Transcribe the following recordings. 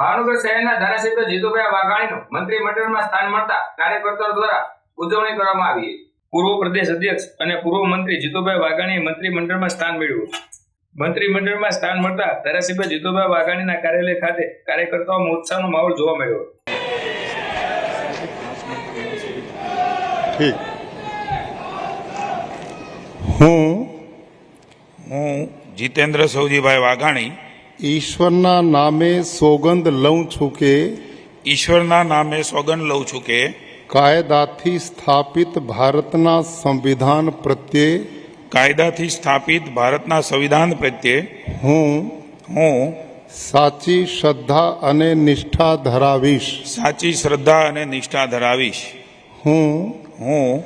ભાવનગર શહેરના ધારાસભ્ય જીતુભાઈ વાઘાણીનું મંત્રીમંડળમાં સ્થાન મળતા કાર્યકર્તાઓ દ્વારા ઉજવણી કરવામાં આવી પૂર્વ પ્રદેશ અધ્યક્ષ અને પૂર્વ મંત્રી જીતુભાઈ વાઘાણીએ મંત્રીમંડળમાં સ્થાન મેળવ્યું મંત્રીમંડળમાં સ્થાન મળતા ધારાસભ્ય જીતુભાઈ વાઘાણીના કાર્યાલય ખાતે કાર્યકર્તાઓમાં ઉત્સાહનો માહોલ જોવા મળ્યો હું હું જીતેન્દ્ર સૌજીભાઈ વાઘાણી ઈશ્વરના નામે સોગંદ લઉં છું કે? ઈશ્વરના નામે સોગંદ લઉં છું કે? કાયદાથી સ્થાપિત ભારતના સંવિધાન પ્રત્યે? કાયદાથી સ્થાપિત ભારતના સંવિધાન પ્રત્યે? હું હું સાચી શ્રદ્ધા અને નિષ્ઠા ધરાવીશ. સાચી શ્રદ્ધા અને નિષ્ઠા ધરાવીશ. હું હું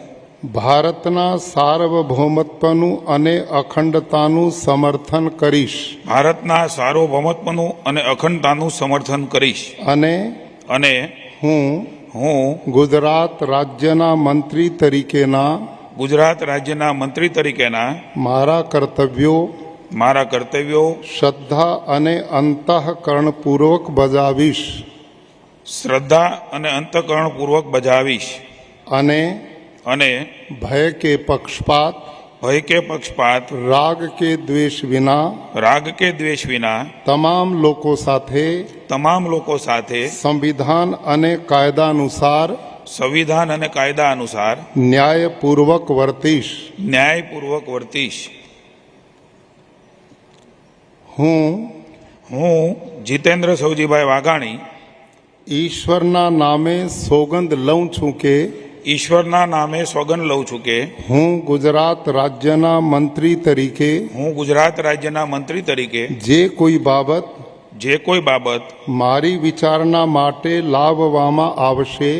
ભારતના સાર્વભૌમત્વનું અને અખંડતાનું સમર્થન કરીશ. ભારતના સાર્વભૌમત્વનું અને અખંડતાનું સમર્થન કરીશ. અને અને હું હું ગુજરાત રાજ્યના મંત્રી તરીકેના ગુજરાત રાજ્યના મંત્રી તરીકેના મારા કર્તવ્યો મારા કર્તવ્યો શ્રદ્ધા અને અંતઃકરણપૂર્વક બજાવીશ. શ્રદ્ધા અને અંતઃકરણપૂર્વક બજાવીશ. અને અને ભય કે પક્ષપાત ભય કે પક્ષપાત રાગ કે દ્વેષ વિના રાગ કે દ્વેષ વિના તમામ લોકો સાથે તમામ લોકો સાથે સંવિધાન અને કાયદા અનુસાર સંવિધાન અને કાયદા અનુસાર ન્યાયપૂર્વક વર્તીશ ન્યાયપૂર્વક વર્તીશ. હું હું જીતેન્દ્ર સૌજીભાઈ વાઘાણી ઈશ્વરના નામે સોગંદ લઉં છું કે ઈશ્વરના નામે સ્વગન લઉં છું કે હું ગુજરાત રાજ્યના મંત્રી તરીકે હું ગુજરાત રાજ્યના મંત્રી તરીકે જે કોઈ બાબત જે કોઈ બાબત મારી વિચારણા માટે લાવવામાં આવશે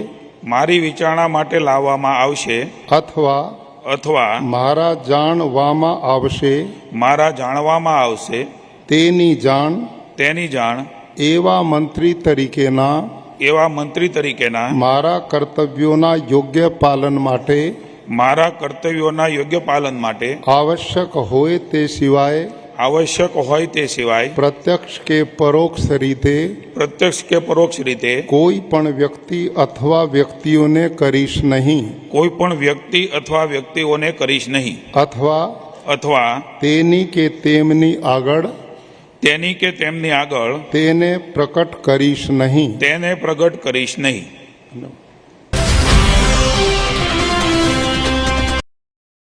મારી વિચારણા માટે લાવવામાં આવશે અથવા અથવા મારા જાણવામાં આવશે મારા જાણવામાં આવશે તેની જાણ તેની જાણ એવા મંત્રી તરીકેના એવા મંત્રી તરીકેના મારા કર્તવ્યોના યોગ્ય પાલન માટે મારા કર્તવ્યોના યોગ્ય પાલન માટે આવશ્યક હોય તે સિવાય આવશ્યક હોય તે સિવાય પ્રત્યક્ષ કે પરોક્ષ રીતે પ્રત્યક્ષ કે પરોક્ષ રીતે કોઈ પણ વ્યક્તિ અથવા વ્યક્તિઓને કરીશ નહીં. કોઈ પણ વ્યક્તિ અથવા વ્યક્તિઓને કરીશ નહીં. અથવા અથવા તેની કે તેમની આગળ તેની કે તેમની આગળ તેને પ્રકટ કરીશ નહીં. તેને પ્રગટ કરીશ નહીં.